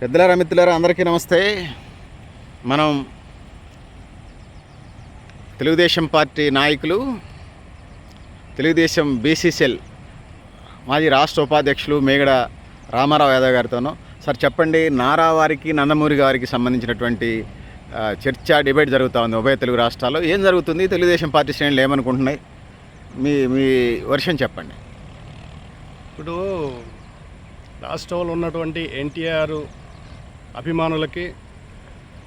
పెద్దలారా మిత్రులారా అందరికీ నమస్తే. మనం తెలుగుదేశం పార్టీ నాయకులు తెలుగుదేశం బీసీసీఎల్ మాజీ రాష్ట్ర ఉపాధ్యక్షులు మేగడ రామారావు యాదవ్ గారితోనూ సార్ చెప్పండి నారా వారికి నందమూరి గారికి సంబంధించినటువంటి చర్చ డిబేట్ జరుగుతూ ఉంది ఉభయ తెలుగు రాష్ట్రాల్లో. ఏం జరుగుతుంది? తెలుగుదేశం పార్టీ శ్రేణులు ఏమనుకుంటున్నాయి? మీ మీ వర్షం చెప్పండి. ఇప్పుడు రాష్ట్రంలో ఉన్నటువంటి ఎన్టీఆర్ అభిమానులకి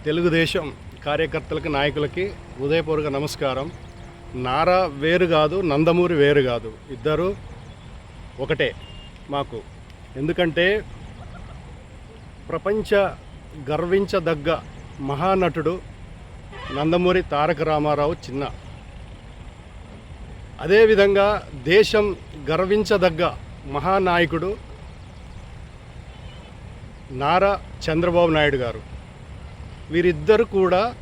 తెలుగుదేశం కార్యకర్తలకి నాయకులకి ఉదయపూర్వక నమస్కారం. నారా వేరు కాదు నందమూరి వేరు కాదు. ఇద్దరు ఒకటే మాకు. ఎందుకంటే ప్రపంచ గర్వించదగ్గ మహానటుడు నందమూరి తారక రామారావు చిన్న. అదేవిధంగా దేశం గర్వించదగ్గ మహానాయకుడు నారా చంద్రబాబు నాయుడు గారు. వీరిద్దరు కూడా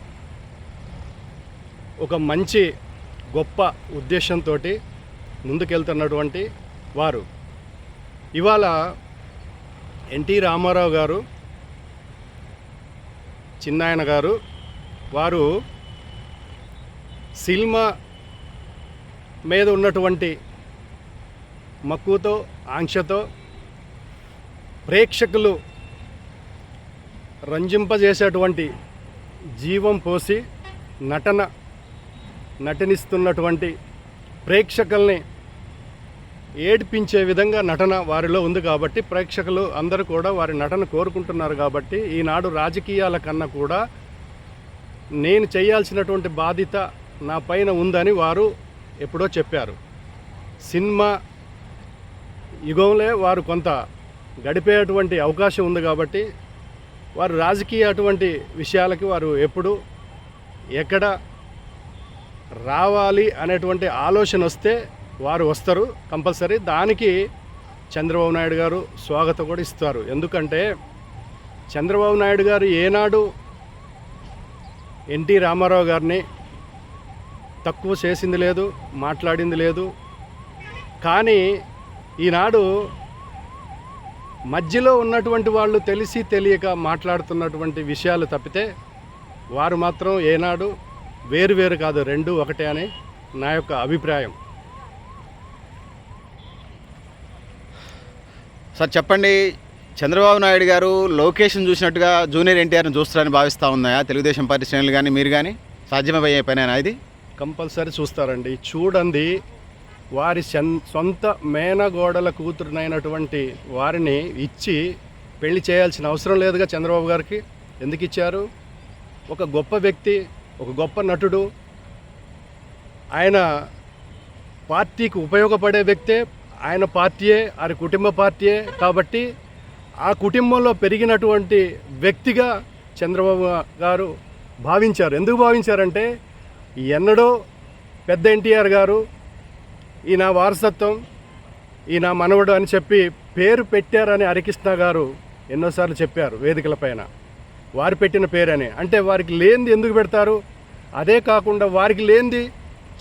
ఒక మంచి గొప్ప ఉద్దేశంతో ముందుకెళ్తున్నటువంటి వారు. ఇవాళ ఎన్టీ రామారావు గారు చిన్నాయన గారు వారు సినిమా మీద ఉన్నటువంటి మక్కువతో ఆంక్షతో ప్రేక్షకులు రంజింపజేసేటువంటి జీవం పోసి నటన నటనిస్తున్నటువంటి ప్రేక్షకుల్ని ఏడ్పించే విధంగా నటన వారిలో ఉంది కాబట్టి ప్రేక్షకులు అందరూ కూడా వారి నటన కోరుకుంటున్నారు కాబట్టి ఈనాడు రాజకీయాల కన్నా కూడా నేను చేయాల్సినటువంటి బాధ్యత నా పైన ఉందని వారు ఎప్పుడో చెప్పారు. సినిమా యుగంలో వారు కొంత గడిపేటువంటి అవకాశం ఉంది కాబట్టి వారు రాజకీయ అటువంటి విషయాలకి వారు ఎప్పుడు ఎక్కడ రావాలి అనేటువంటి ఆలోచన వస్తే వారు వస్తారు కంపల్సరీ. దానికి చంద్రబాబు నాయుడు గారు స్వాగతం కూడా ఇస్తారు. ఎందుకంటే చంద్రబాబు నాయుడు గారు ఏనాడు ఎన్టీ రామారావు గారిని తక్కువ చేసింది లేదు మాట్లాడింది లేదు. కానీ ఈనాడు మధ్యలో ఉన్నటువంటి వాళ్ళు తెలిసి తెలియక మాట్లాడుతున్నటువంటి విషయాలు తప్పితే వారు మాత్రం ఏనాడు వేరు వేరు కాదు రెండు ఒకటే అని నా యొక్క అభిప్రాయం. సార్ చెప్పండి. చంద్రబాబు నాయుడు గారు లొకేషన్ చూసినట్టుగా జూనియర్ ఎన్టీఆర్ని చూస్తారని భావిస్తూ ఉన్నాయా? తెలుగుదేశం పార్టీ శ్రేణులు కానీ మీరు కానీ సాధ్యమయ్యే పనేనా ఇది? కంపల్సరీ చూస్తారండి. చూడండి వారి సొంత మేనగోడల కూతురునైనటువంటి వారిని ఇచ్చి పెళ్ళి చేయాల్సిన అవసరం లేదుగా చంద్రబాబు గారికి. ఎందుకు ఇచ్చారు? ఒక గొప్ప వ్యక్తి ఒక గొప్ప నటుడు. ఆయన పార్టీకి ఉపయోగపడే వ్యక్తే ఆయన పార్టీయే ఆయన కుటుంబ పార్టీయే కాబట్టి ఆ కుటుంబంలో పెరిగినటువంటి వ్యక్తిగా చంద్రబాబు గారు భావించారు. ఎందుకు భావించారంటే ఎన్నడో పెద్ద ఎన్టీఆర్ గారు ఈ నా వారసత్వం ఈ నా మనవడు అని చెప్పి పేరు పెట్టారని హరికృష్ణ గారు ఎన్నోసార్లు చెప్పారు వేదికల పైన. వారు పెట్టిన పేరని. అంటే వారికి లేనిది ఎందుకు పెడతారు? అదే కాకుండా వారికి లేనిది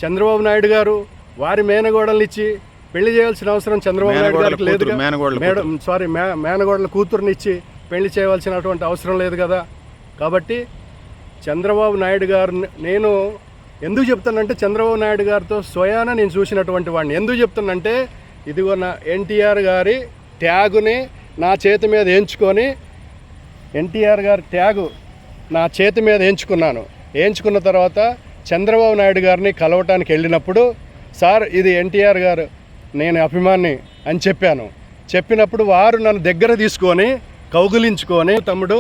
చంద్రబాబు నాయుడు గారు వారి మేనగోడల్ని ఇచ్చి పెళ్ళి చేయాల్సిన అవసరం చంద్రబాబు నాయుడు గారికి లేదు మేడం సారీ మే మేనగోడల కూతురుని ఇచ్చి పెళ్ళి చేయవలసినటువంటి అవసరం లేదు కదా? కాబట్టి చంద్రబాబు నాయుడు గారు నేను ఎందుకు చెప్తానంటే చంద్రబాబు నాయుడు గారితో స్వయాన నేను చూసినటువంటి వాడిని. ఎందుకు చెప్తానంటే ఇదిగో నా ఎన్టీఆర్ గారి ట్యాగుని నా చేతి మీద ఎంచుకొని ఎన్టీఆర్ గారి ట్యాగు నా చేతి మీద ఎంచుకున్నాను. ఎంచుకున్న తర్వాత చంద్రబాబు నాయుడు గారిని కలవటానికి వెళ్ళినప్పుడు సార్ ఇది ఎన్టీఆర్ గారు నేను అభిమాని అని చెప్పాను. చెప్పినప్పుడు వారు నన్ను దగ్గర తీసుకొని కౌగులించుకొని తమ్ముడు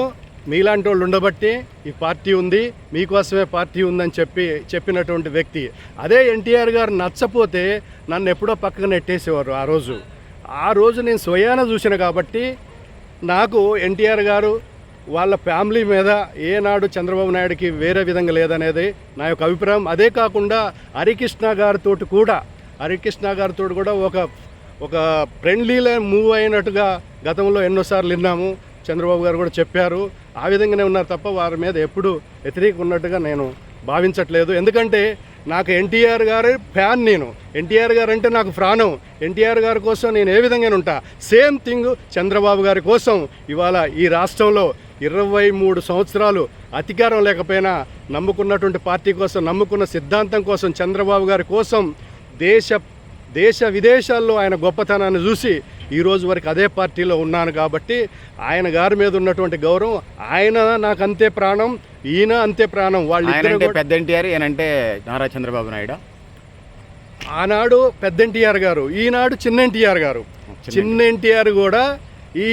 మీలాంటి వాళ్ళు ఉండబట్టి ఈ పార్టీ ఉంది మీకోసమే పార్టీ ఉందని చెప్పి చెప్పినటువంటి వ్యక్తి. అదే ఎన్టీఆర్ గారు నచ్చపోతే నన్ను ఎప్పుడో పక్కన నెట్టేసేవారు ఆ రోజు. ఆ రోజు నేను స్వయాన చూసిన కాబట్టి నాకు ఎన్టీఆర్ గారు వాళ్ళ ఫ్యామిలీ మీద ఏనాడు చంద్రబాబు నాయుడుకి వేరే విధంగా లేదనేది నా యొక్క అభిప్రాయం. అదే కాకుండా హరికృష్ణ గారితో కూడా హరికృష్ణ గారితో కూడా ఒక ఒక ఫ్రెండ్లీలో మూవ్ అయినట్టుగా గతంలో ఎన్నోసార్లు విన్నాము. చంద్రబాబు గారు కూడా చెప్పారు. ఆ విధంగానే ఉన్నారు తప్ప వారి మీద ఎప్పుడు వ్యతిరేక ఉన్నట్టుగా నేను భావించట్లేదు. ఎందుకంటే నాకు ఎన్టీఆర్ గారి ఫ్యాన్ నేను. ఎన్టీఆర్ గారు అంటే నాకు ప్రాణం. ఎన్టీఆర్ గారి కోసం నేను ఏ విధంగా ఉంటా? సేమ్ థింగ్ చంద్రబాబు గారి కోసం ఇవాళ ఈ రాష్ట్రంలో ఇరవై మూడు సంవత్సరాలు అధికారం లేకపోయినా నమ్ముకున్నటువంటి పార్టీ కోసం నమ్ముకున్న సిద్ధాంతం కోసం చంద్రబాబు గారి కోసం దేశ దేశ విదేశాల్లో ఆయన గొప్పతనాన్ని చూసి ఈ రోజు వరకు అదే పార్టీలో ఉన్నాను కాబట్టి ఆయన గారి మీద ఉన్నటువంటి గౌరవం ఆయన నాకు అంతే ప్రాణం ఈయన అంతే ప్రాణం కూడా- పెద్ద ఎన్టీఆర్ ఈయనంటే నారా చంద్రబాబు నాయుడు? ఆనాడు పెద్ద ఎన్టీఆర్ గారు ఈనాడు చిన్న ఎన్టీఆర్ గారు. చిన్న చిన్న ఎన్టీఆర్ కూడా ఈ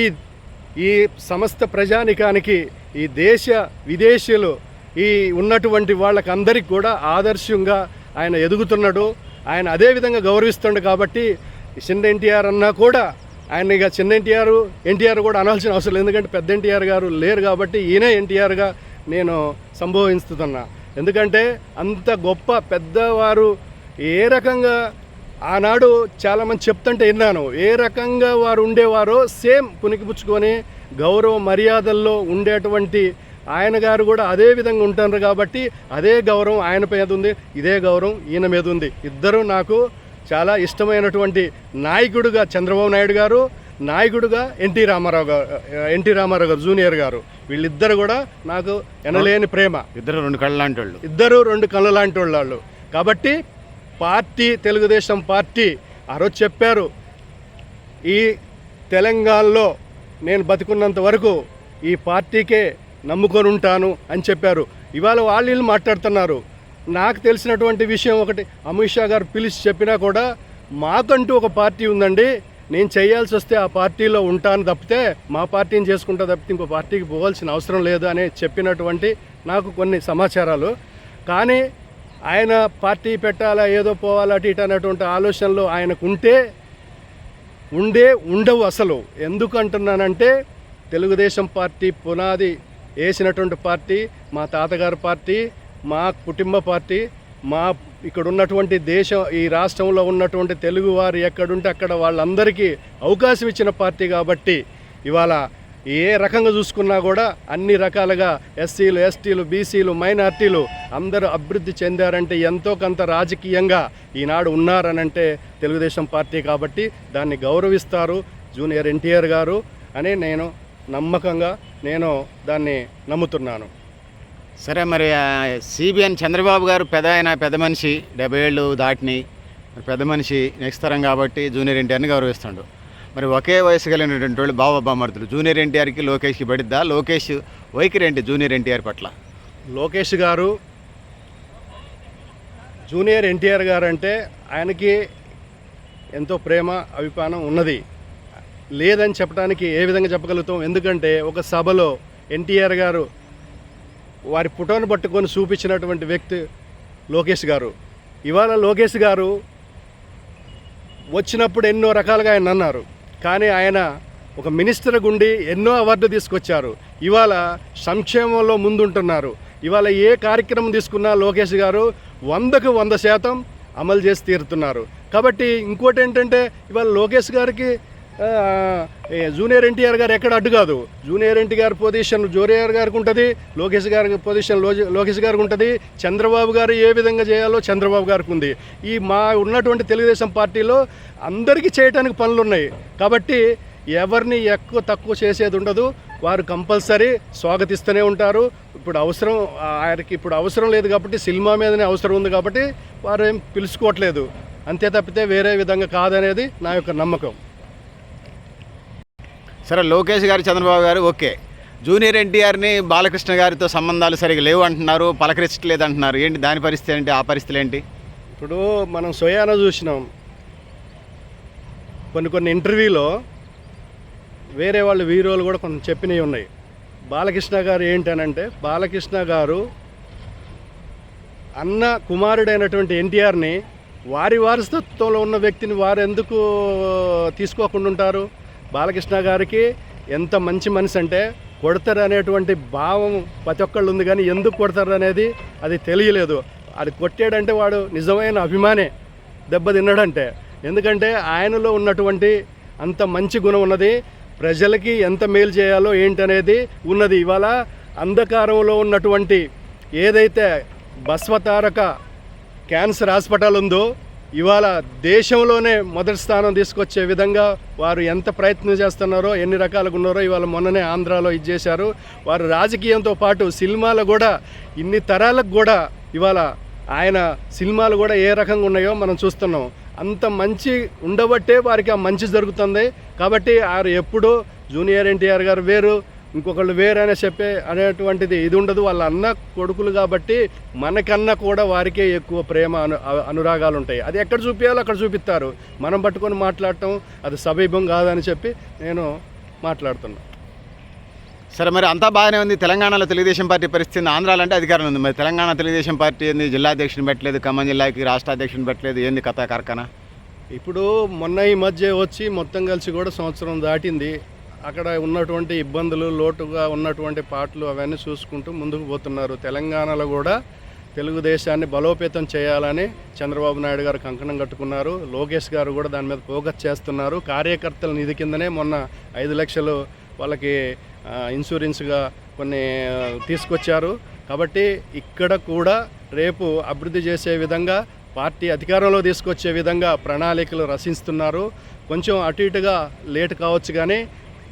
ఈ సమస్త ప్రజానికానికి ఈ దేశ విదేశీయులు ఈ ఉన్నటువంటి వాళ్ళకందరికి కూడా ఆదర్శంగా ఆయన ఎదుగుతున్నాడు. ఆయన అదే విధంగా గౌరవిస్తుండు కాబట్టి చిన్న ఎన్టీఆర్ అన్నా కూడా ఆయన ఇక చిన్న ఎన్టీఆర్ ఎన్టీఆర్ కూడా అనాల్సిన అవసరం లేదు. ఎందుకంటే పెద్ద ఎన్టీఆర్ గారు లేరు కాబట్టి ఈయనే ఎన్టీఆర్గా నేను సంభవిస్తున్నా ఎందుకంటే అంత గొప్ప పెద్దవారు ఏ రకంగా ఆనాడు చాలామంది చెప్తుంటే విన్నాను. ఏ రకంగా వారు ఉండేవారో సేమ్ పునికిపుచ్చుకొని గౌరవ మర్యాదల్లో ఉండేటువంటి ఆయన గారు కూడా అదే విధంగా ఉంటారు కాబట్టి అదే గౌరవం ఆయన మీద ఉంది ఇదే గౌరవం ఈయన మీద ఉంది. ఇద్దరు నాకు చాలా ఇష్టమైనటువంటి నాయకుడుగా చంద్రబాబు నాయుడు గారు నాయకుడుగా ఎన్టీ రామారావు గారు ఎన్టీ రామారావు గారు జూనియర్ గారు. వీళ్ళిద్దరు కూడా నాకు ఎనలేని ప్రేమ. ఇద్దరు రెండు కళ్ళ లాంటి వాళ్ళు. ఇద్దరు రెండు కళ్ళు లాంటి వాళ్ళు కాబట్టి పార్టీ తెలుగుదేశం పార్టీ ఆ రోజు చెప్పారు ఈ తెలంగాణలో నేను బతికున్నంత వరకు ఈ పార్టీకే నమ్ముకొని ఉంటాను అని చెప్పారు. ఇవాళ వాళ్ళు వీళ్ళు మాట్లాడుతున్నారు. నాకు తెలిసినటువంటి విషయం ఒకటి అమిత్ షా గారు పిలిచి చెప్పినా కూడా మాకంటూ ఒక పార్టీ ఉందండి. నేను చేయాల్సి వస్తే ఆ పార్టీలో ఉంటాను తప్పితే మా పార్టీని చేసుకుంటా తప్పితే ఇంకో పార్టీకి పోవాల్సిన అవసరం లేదు అని చెప్పినటువంటి నాకు కొన్ని సమాచారాలు. కానీ ఆయన పార్టీ పెట్టాలా ఏదో పోవాలా అటు ఇటు అనేటువంటి ఆలోచనలు ఆయనకు ఉంటే ఉండే ఉండవు అసలు. ఎందుకు అంటున్నానంటే తెలుగుదేశం పార్టీ పునాది వేసినటువంటి పార్టీ మా తాతగారి పార్టీ మా కుటుంబ పార్టీ మా ఇక్కడ ఉన్నటువంటి దేశం ఈ రాష్ట్రంలో ఉన్నటువంటి తెలుగువారు ఎక్కడుంటే అక్కడ వాళ్ళందరికీ అవకాశం ఇచ్చిన పార్టీ కాబట్టి ఇవాళ ఏ రకంగా చూసుకున్నా కూడా అన్ని రకాలుగా ఎస్సీలు ఎస్టీలు బీసీలు మైనార్టీలు అందరూ అభివృద్ధి చెందారంటే ఎంతో కొంత రాజకీయంగా ఈనాడు ఉన్నారనంటే తెలుగుదేశం పార్టీ కాబట్టి దాన్ని గౌరవిస్తారు జూనియర్ ఎన్టీఆర్ గారు అని నేను నమ్మకంగా నేను దాన్ని నమ్ముతున్నాను. సరే మరి సిబిఎన్ చంద్రబాబు గారు పెద్ద ఆయన పెద్ద మనిషి డెబ్బై ఏళ్ళు దాటిని. పెద్ద మనిషి నెక్స్ట్ తరం కాబట్టి జూనియర్ ఎన్టీఆర్ని గౌరవిస్తాడు. మరి ఒకే వయసు కలిగినటువంటి వాళ్ళు బావ బామర్తులు జూనియర్ ఎన్టీఆర్కి లోకేష్కి పడిద్దా? లోకేష్ వైఖరి ఏంటి జూనియర్ ఎన్టీఆర్ పట్ల? లోకేష్ గారు జూనియర్ ఎన్టీఆర్ గారు అంటే ఆయనకి ఎంతో ప్రేమ అభిమానం ఉన్నది. లేదని చెప్పడానికి ఏ విధంగా చెప్పగలుగుతాం? ఎందుకంటే ఒక సభలో ఎన్టీఆర్ గారు వారి పుటోను పట్టుకొని చూపించినటువంటి వ్యక్తి లోకేష్ గారు. ఇవాళ లోకేష్ గారు వచ్చినప్పుడు ఎన్నో రకాలుగా ఆయన అన్నారు. కానీ ఆయన ఒక మినిస్టర్ గుండి ఎన్నో అవార్డు తీసుకొచ్చారు. ఇవాళ సంక్షేమంలో ముందుంటున్నారు. ఇవాళ ఏ కార్యక్రమం తీసుకున్నా లోకేష్ గారు వందకు వంద శాతం అమలు చేసి తీరుతున్నారు. కాబట్టి ఇంకోటి ఏంటంటే ఇవాళ లోకేష్ గారికి జూనియర్ ఎన్టీఆర్ గారు ఎక్కడ అడ్డు కాదు. జూనియర్ ఎన్టీఆర్ పొజిషన్ జూనియర్ గారికి ఉంటుంది లోకేష్ గారి పొజిషన్ లోకేష్ గారికి ఉంటుంది. చంద్రబాబు గారు ఏ విధంగా చేయాలో చంద్రబాబు గారికి ఉంది. ఈ మా ఉన్నటువంటి తెలుగుదేశం పార్టీలో అందరికీ చేయడానికి పనులు ఉన్నాయి. కాబట్టి ఎవరిని ఎక్కువ తక్కువ చేసేది ఉండదు. వారు కంపల్సరీ స్వాగతిస్తూనే ఉంటారు. ఇప్పుడు అవసరం ఆయనకి ఇప్పుడు అవసరం లేదు కాబట్టి సినిమా మీదనే అవసరం ఉంది కాబట్టి వారు ఏం పిలుచుకోవట్లేదు. అంతే తప్పితే వేరే విధంగా కాదనేది నా యొక్క నమ్మకం. సరే లోకేష్ గారు చంద్రబాబు గారు ఓకే. జూనియర్ ఎన్టీఆర్ని బాలకృష్ణ గారితో సంబంధాలు సరిగా లేవు అంటున్నారు పలకరించట్లేదు అంటున్నారు ఏంటి దాని పరిస్థితి ఏంటి ఆ పరిస్థితులు ఏంటి? ఇప్పుడు మనం సోయాన చూసినాం. కొన్ని కొన్ని ఇంటర్వ్యూలో వేరే వాళ్ళు వీరోలు కూడా కొంచెం చెప్పినవి ఉన్నాయి. బాలకృష్ణ గారు ఏంటనంటే బాలకృష్ణ గారు అన్న కుమారుడైనటువంటి ఎన్టీఆర్ని వారి వారసత్వంలో ఉన్న వ్యక్తిని వారు ఎందుకు తీసుకోకుండా ఉంటారు? బాలకృష్ణ గారికి ఎంత మంచి మనిషి అంటే కొడతారు అనేటువంటి భావం ప్రతి ఒక్కళ్ళు ఉంది కానీ ఎందుకు కొడతారు అనేది అది తెలియలేదు. అది కొట్టాడంటే వాడు నిజమైన అభిమానే దెబ్బ తిన్నాడంటే. ఎందుకంటే ఆయనలో ఉన్నటువంటి అంత మంచి గుణం ఉన్నది. ప్రజలకి ఎంత మేలు చేయాలో ఏంటనేది ఉన్నది. ఇవాళ అంధకారంలో ఉన్నటువంటి ఏదైతే బస్వతారక క్యాన్సర్ హాస్పిటల్ ఉందో ఇవాళ దేశంలోనే మొదటి స్థానం తీసుకొచ్చే విధంగా వారు ఎంత ప్రయత్నం చేస్తున్నారో ఎన్ని రకాలుగా ఉన్నారో ఇవాళ మొన్ననే ఆంధ్రాలో ఇది చేశారు. వారు రాజకీయంతో పాటు సినిమాలు కూడా ఇన్ని తరాలకు కూడా ఇవాళ ఆయన సినిమాలు కూడా ఏ రకంగా ఉన్నాయో మనం చూస్తున్నాం. అంత మంచి ఉండబట్టే వారికి ఆ మంచి జరుగుతుంది. కాబట్టి వారు ఎప్పుడూ జూనియర్ ఎన్టీఆర్ గారు వేరు ఇంకొకళ్ళు వేరు అనే చెప్పే అనేటువంటిది ఇది ఉండదు. వాళ్ళ అన్న కొడుకులు కాబట్టి మనకన్నా కూడా వారికే ఎక్కువ ప్రేమ అను అనురాగాలు ఉంటాయి. అది ఎక్కడ చూపించాలో అక్కడ చూపిస్తారు. మనం పట్టుకొని మాట్లాడటం అది సబీభం కాదని చెప్పి నేను మాట్లాడుతున్నా. సరే మరి అంతా బాగానే ఉంది. తెలంగాణలో తెలుగుదేశం పార్టీ పరిస్థితి. ఆంధ్రాలో అంటే అధికారం ఉంది. మరి తెలంగాణ తెలుగుదేశం పార్టీ ఏంది? జిల్లా అధ్యక్షుని పెట్టలేదు. ఖమ్మం జిల్లాకి రాష్ట్ర అధ్యక్షుని పెట్టలేదు. ఏంది కథ కార్ఖానా? ఇప్పుడు మొన్న ఈ మధ్య వచ్చి మొత్తం కలిసి కూడా సంవత్సరం దాటింది. అక్కడ ఉన్నటువంటి ఇబ్బందులు లోటుగా ఉన్నటువంటి పాటలు అవన్నీ చూసుకుంటూ ముందుకు పోతున్నారు. తెలంగాణలో కూడా తెలుగుదేశాన్ని బలోపేతం చేయాలని చంద్రబాబు నాయుడు గారు కంకణం కట్టుకున్నారు. లోకేష్ గారు కూడా దాని మీద ఫోకస్ చేస్తున్నారు. కార్యకర్తల నిధి కిందనే మొన్న ఐదు లక్షలు వాళ్ళకి ఇన్సూరెన్స్గా కొన్ని తీసుకొచ్చారు. కాబట్టి ఇక్కడ కూడా రేపు అభివృద్ధి చేసే విధంగా పార్టీ అధికారంలో తీసుకొచ్చే విధంగా ప్రణాళికలు రచిస్తున్నారు. కొంచెం అటు ఇటుగా లేట్ కావచ్చు కానీ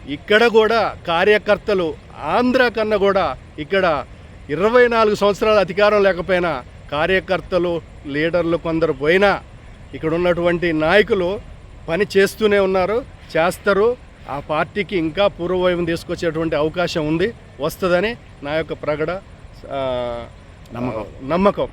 ఇక్కడ కూడా కార్యకర్తలు ఆంధ్ర కన్నా కూడా ఇక్కడ ఇరవై నాలుగు సంవత్సరాల అధికారం లేకపోయినా కార్యకర్తలు లీడర్లు కొందరు పోయినా ఇక్కడ ఉన్నటువంటి నాయకులు పని చేస్తూనే ఉన్నారు చేస్తారు ఆ పార్టీకి ఇంకా పూర్వవైపు తీసుకొచ్చేటువంటి అవకాశం ఉంది వస్తుందని నా యొక్క ప్రగడ నమ్మకం. నమ్మకం